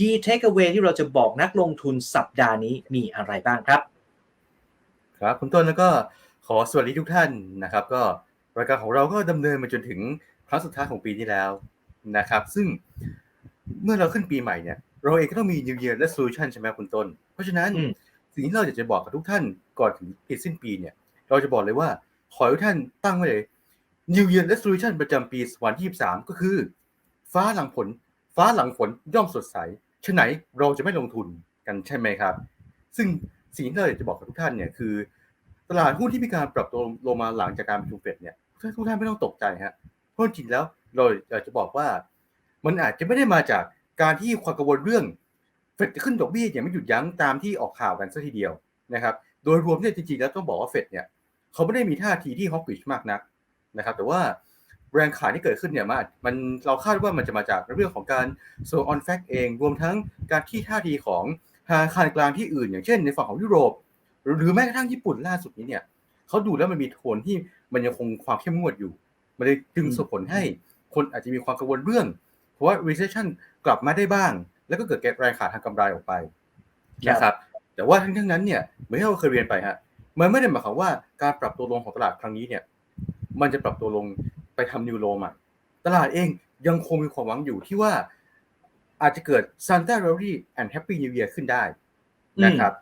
Key Takeaway ที่เราจะบอกนักลงทุนสัปดาห์นี้มีอะไรบ้างครับ ครับคุณต้นแล้วก็ขอสวัสดีทุกท่านนะครับ ก็รายการของเราก็ดำเนินมาจนถึงครั้งสุดท้ายของปีที่แล้วนะครับ ซึ่งเมื่อเราขึ้นปีใหม่เนี่ย เราเองก็ต้องมี New Year Resolution ใช่ไหมคุณต้น เพราะฉะนั้นอืมสิ่งที่เราอยากจะบอกกับทุกท่านก่อนถึงปีสิ้นปีเนี่ย เราจะบอกเลยว่า ขอให้ทุกท่านตั้งไว้เลย New Year Resolution ประจำปี 2023 ก็คือ ฟ้าหลังฝนฟ้าหลังฝนย่อมสดใส ฉะไหนเราจะไม่ลงทุนกันใช่ไหมครับ ซึ่งสิ่งที่เราอยากจะบอกกับทุกท่านเนี่ยคือ ตลาดหุ้นที่มีการปรับตัวลงมาหลังจากการประชุมเฟดเนี่ยทุกท่านไม่ต้องตกใจฮะเพราะจริงแล้วเราอยากจะบอกว่า มันอาจจะไม่ได้มาจากการที่ความกังวลเรื่องเฟดจะขึ้นดอกเบี้ยอย่างไม่หยุดยั้งตามที่ออกข่าวกันซะทีเดียวนะครับ โดยรวมเนี่ยจริงๆแล้วต้องบอกว่าเฟดเนี่ยเขาไม่ได้มีท่าทีที่ฮอกกิชมากนักนะครับ แต่ว่า แรงขายที่เกิดขึ้นเนี่ยมันมันเราคาดว่ามันจะมาจากเรื่องของการโซออนแฟกเอง รวมทั้งการที่ท่าทีของธนาคารกลางที่อื่น อย่างเช่นในฝั่งของยุโรปหรือหรือแม้กระทั่งญี่ปุ่นล่าสุดนี้เนี่ยเขาดูแล้วมันมีโทนที่มันยังคงความเข้มงวดอยู่ มันเลยจึงส่งผลให้คนอาจจะมีความกังวลเรื่อง เพราะว่า recession กลับมาได้บ้าง แล้วก็เกิดแรงขาดทางกำไรออกไปครับนะครับแต่ว่าทั้งทั้งนั้นเนี่ยเหมือนที่เราเคยเรียนไปฮะมันไม่ได้หมายความว่าการปรับตัวลงของตลาดครั้งนี้เนี่ยมันจะปรับตัวลง ไปทำนิวโรใหม่ตลาดเองยังคงมีความหวังอยู่ที่ว่าอาจจะเกิด Santa r a r y and Happy New Year ขึ้นได้นะครับ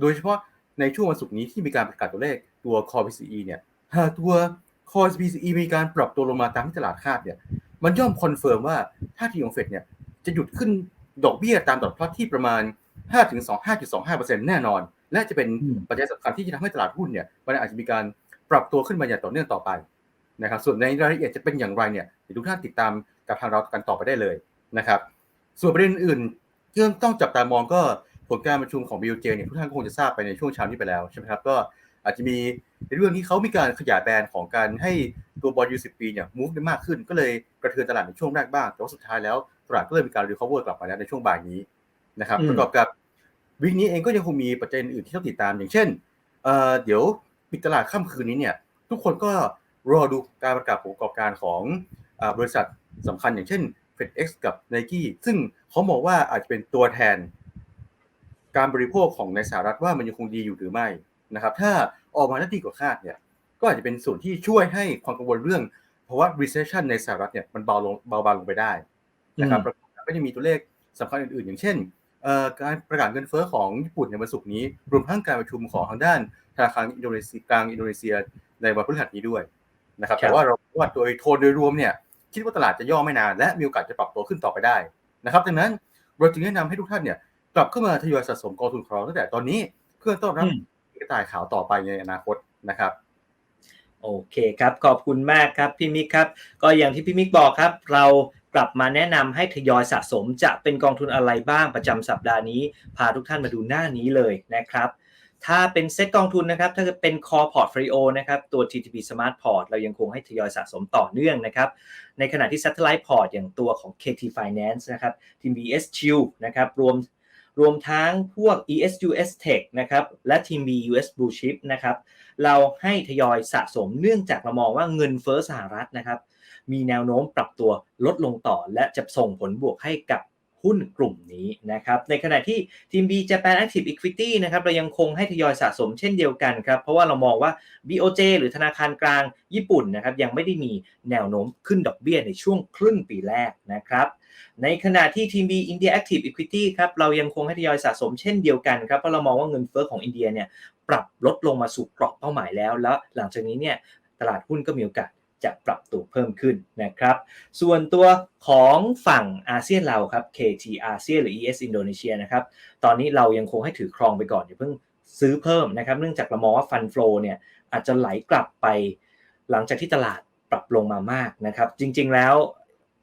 โดยเฉพาะในช่วงวันศุกร์นี้ที่มีการประกาศตัวเลขตัว Core PCE เนี่ย หากตัว Core PCE มีการปรับตัวลงมาตามที่ตลาดคาดเนี่ย มันย่อมคอนเฟิร์มว่าท่าทีของเฟดเนี่ยจะหยุดขึ้นดอกเบี้ยตามดอกพลอตที่ประมาณ 5-2.5.25%แน่นอน และจะเป็นอืมปัจจัยสำคัญที่จะทำให้ตลาดหุ้นเนี่ยมันอาจจะมีการปรับตัวขึ้นมาอย่างต่อเนื่องต่อไป นะครับส่วนในรายละเอียดจะเป็นอย่างไรเนี่ยเดี๋ยวทุกท่านติดตามกับทางเรากันต่อไปได้เลยนะครับส่วนประเด็นอื่นๆที่ต้องจับตามองก็ผลการประชุมของ BOJ เนี่ยทุกท่านก็คงจะทราบไปในช่วงเช้านี้ไปแล้วใช่ไหมครับก็อาจจะมีในเรื่องที่เขามีการขยายแบนของการให้ตัวบอลยูสิปีเนี่ยมูฟได้มากขึ้น ก็เลยกระเทือนตลาดในช่วงแรกบ้างแต่ว่าสุดท้ายแล้วตลาดก็เลยมีการรีคอเวอร์กลับมาแล้วในช่วงบ่ายนี้นะครับอืมประกอบกับวิกนี้เองก็ยังคงมีปัจจัยอื่นที่ต้องติดตามอย่างเช่นเอ่อเดี๋ยวปิดตลาดค่ำคืนนี้เนี่ยทุกคนก็ รอดูการประกาศผลประกอบการของอ่าบริษัทสำคัญอย่างเช่น FedEx กับ Nike ซึ่งเขาบอกว่าอาจจะเป็นตัวแทน การบริโภคของในสหรัฐว่ามันยังคงดีอยู่หรือไม่นะครับ ถ้าออกมาได้ดีกว่าคาดเนี่ยก็อาจจะเป็นส่วนที่ช่วยให้ความกังวลเรื่องเพราะว่า recession ในสหรัฐเนี่ยมันเบาลงเบาบางลงไปได้นะครับประกอบกับก็จะมีตัวเลขสำคัญอื่นๆ อย่างเช่นเอ่อการประกาศเงินเฟ้อของญี่ปุ่นในวันศุกร์นี้ รวมทั้งการประชุมของทางด้านธนาคารอินโดนีเซียกลางอินโดนีเซียในวันพฤหัสนี้ด้วย นะครับครับแต่ว่าเราว่าโดยโทนโดยรวมเนี่ยคิดว่าตลาดจะย่อไม่นานและมีโอกาสจะปรับตัวขึ้นต่อไปได้นะครับดังนั้นเราจึงแนะนำให้ทุกท่านเนี่ยกลับเข้ามาทยอยสะสมกองทุนของเราตั้งแต่ตอนนี้เพื่อต้อนรับอืมกระต่ายขาวต่อไปในอนาคตนะครับโอเคครับ ขอบคุณมากครับพี่มิกครับ ก็อย่างที่พี่มิกบอกครับ เรากลับมาแนะนำให้ทยอยสะสมจะเป็นกองทุนอะไรบ้างประจำสัปดาห์นี้ พาทุกท่านมาดูหน้านี้เลยนะครับ ถ้าเป็นเซ็ตกองทุนนะครับ ถ้าเป็น Core Portfolio นะครับ ตัว TTP Smart Port เรายังคงให้ทยอยสะสมต่อเนื่องนะครับ ในขณะที่ Satellite Port อย่างตัวของ KT Finance นะครับ ทีม BS Chill นะครับ รวมรวมทั้งพวก ESUS Tech นะครับ และทีม BUS Blue Chip นะครับ เราให้ทยอยสะสมเนื่องจากเรามองว่าเงินเฟ้อสหรัฐนะครับ มีแนวโน้มปรับตัวลดลงต่อ และจะส่งผลบวกให้กับ หุ้นกลุ่มนี้นะครับ ในขณะที่ทีม B Japan Active Equity นะครับเรายังคงให้ทยอยสะสมเช่นเดียวกันครับ เพราะว่าเรามองว่า BOJ หรือธนาคารกลางญี่ปุ่นนะครับยังไม่ได้มีแนวโน้มขึ้นดอกเบี้ยในช่วงครึ่งปีแรกนะครับในขณะที่ทีม B India Active Equity ครับเรายังคงให้ทยอยสะสมเช่นเดียวกันครับเพราะเรามองว่าเงินเฟ้อของอินเดียเนี่ยปรับลดลงมาสู่กรอบเป้าหมายแล้ว แล้วหลังจากนี้เนี่ยตลาดหุ้นก็มีโอกาส จะปรับตัวเพิ่มขึ้นนะครับ ส่วนตัวของฝั่งอาเซียนเราครับ KT อาเซียนหรือ ES อินโดนีเซียนะครับ ตอนนี้เรายังคงให้ถือครองไปก่อนอย่าเพิ่งซื้อเพิ่มนะครับ เนื่องจากเรามองว่าฟันฟลอเนี่ยอาจจะไหลกลับไปหลังจากที่ตลาดปรับลงมามากนะครับ จริงๆแล้ว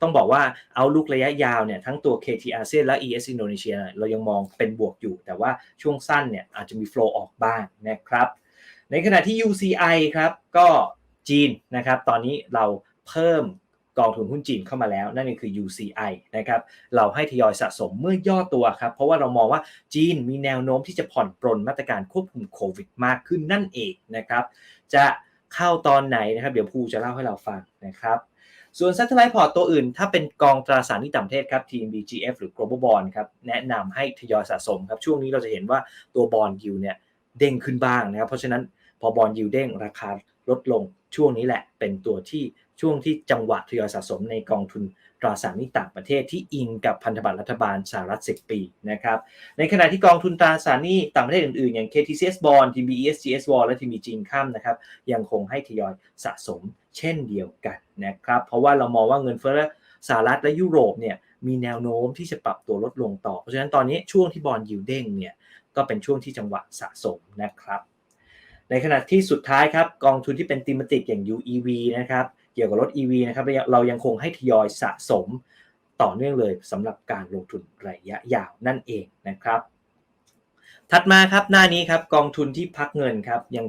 ต้องบอกว่าเอาลุกระยะยาวเนี่ยทั้งตัว KT อาเซียนและ ES อินโดนีเซียเรายังมองเป็นบวกอยู่ แต่ว่าช่วงสั้นเนี่ยอาจจะมี flow ออกบ้างนะครับ ในขณะที่ UCI ครับก็ จีนนะครับ ตอนนี้เราเพิ่มกองทุนหุ้นจีนเข้ามาแล้ว นั่นก็คือ UCI นะครับ เราให้ทยอยสะสมเมื่อย่อตัวครับ เพราะว่าเรามองว่าจีนมีแนวโน้มที่จะผ่อนปรนมาตรการควบคุมโควิดมากขึ้นนั่นเองนะครับ จะเข้าตอนไหนนะครับ เดี๋ยวภูจะเล่าให้เราฟังนะครับส่วน Satellite Port ตัวอื่น ถ้าเป็นกองตราสารหนี้ต่างประเทศครับ TMBGF หรือ Global Bond ครับ แนะนำให้ทยอยสะสมครับ ช่วงนี้เราจะเห็นว่าตัวบอลยิวเนี่ยเด้งขึ้นบ้างนะครับ เพราะฉะนั้นพอบอลยิวเด้งราคา ลดลงช่วงนี้แหละเป็นตัวที่ช่วงที่จังหวะทยอยสะสมในกองทุนตราสารหนี้ต่างประเทศที่อิงกับพันธบัตรรัฐบาลสหรัฐ 10 ปีนะครับในขณะที่กองทุนตราสารหนี้ต่างประเทศอื่นๆ อย่าง KTCS Bond TBESGS Bond และ TB จีนค่ำนะครับยังคงให้ทยอยสะสมเช่นเดียวกันนะครับเพราะว่าเรามองว่าเงินเฟ้อสหรัฐและยุโรปเนี่ยมีแนวโน้มที่จะปรับตัวลดลงต่อ เพราะฉะนั้นตอนนี้ช่วงที่บอลยิวเด้งเนี่ยก็เป็นช่วงที่จังหวะสะสมนะครับ ในขณะที่สุดท้ายครับกองทุนที่เป็นติมติกอย่าง UEV นะครับเกี่ยวกับรถ EV นะครับเรายังคงให้ทยอยสะสมต่อเนื่องเลยสำหรับการลงทุนระยะยาวนั่นเองนะครับ ถัดมาครับหน้านี้ครับกองทุนที่พักเงินครับยัง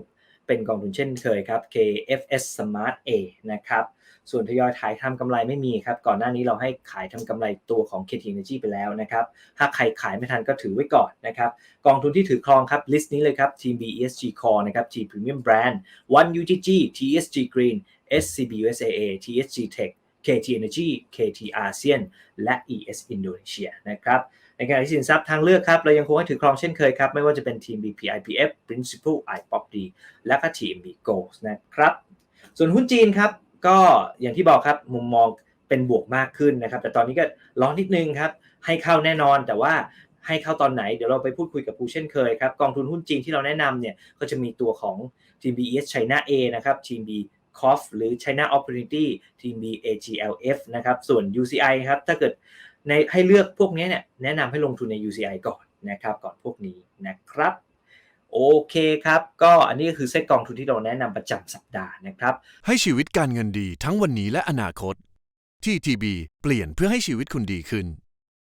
เป็นกองทุนเช่นเคยครับ KFS Smart A นะครับ ส่วนทยอยขายทำกำไรไม่มีครับ ก่อนหน้านี้เราให้ขายทำกำไรตัวของ KT Energy ไปแล้วนะครับถ้าใครขายไม่ทันก็ถือไว้ก่อนนะครับ กองทุนที่ถือครองครับ ลิสต์นี้เลยครับ TB ESG Core นะครับ T Premium Brand One UGG TSG Green SCB USAA TSG Tech KT Energy KT ASEAN และ ES Indonesia นะครับ ในขณะที่สินทรัพย์ทางเลือกครับ เรายังคงให้ถือครองเช่นเคยครับ ไม่ว่าจะเป็นทีม BPIPF Principal iPop D และก็ TMB Gold นะครับ ส่วนหุ้นจีนครับ ก็อย่างที่บอกครับมุมมองเป็นบวกมากขึ้นนะครับ แต่ตอนนี้ก็ร้อนนิดนึงครับ ให้เข้าแน่นอนแต่ว่าให้เข้าตอนไหนเดี๋ยวเราไปพูดคุยกับผู้เช่นเคยครับ กองทุนหุ้นจีนที่เราแนะนำเนี่ยก็จะมีตัวของทีม BES China A นะครับทีม B COF หรือ China Opportunity ทีม B AGLF นะครับ ส่วน UCI ครับ ถ้าเกิด ในให้เลือกพวกนี้เนี่ยแนะนำให้ลงทุนใน UCI ก่อนนะครับก่อนพวกนี้นะครับโอเคครับ ก็อันนี้คือเซตกองทุนที่เราแนะนำประจำสัปดาห์นะครับ ให้ชีวิตการเงินดีทั้งวันนี้และอนาคตที่ TB เปลี่ยนเพื่อให้ชีวิตคุณดีขึ้น